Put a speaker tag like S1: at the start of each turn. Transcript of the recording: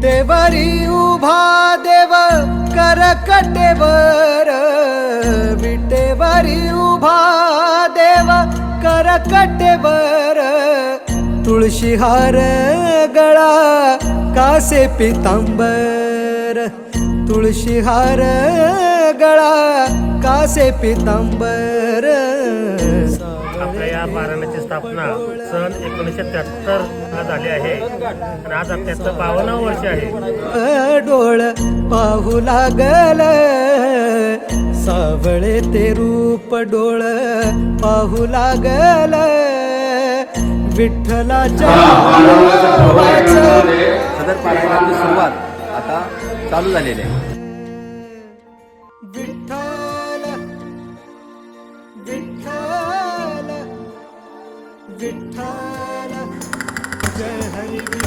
S1: देवरी उभा देव करकटेवर. विटेवरी उभा देव करकटेवर. तुळशीहार गळा कासे पितांबर. तुळशीहार गळा कासे पितांबर.
S2: या पारायणाची स्थापना सन एकोणीसशे त्र्याहत्तर ला झाली आहे. आणि आज त्याचं बावन्न वर्ष आहे.
S1: डोळ पाहू लागल. सावळे ते रूप डोळ पाहू लागल. विठ्ठलाच्या नावाचं
S3: सदर पारायणाची सुरुवात आता चालू झालेली आहे.
S1: विठ्ठल विठ्ठल विठाल जय हरि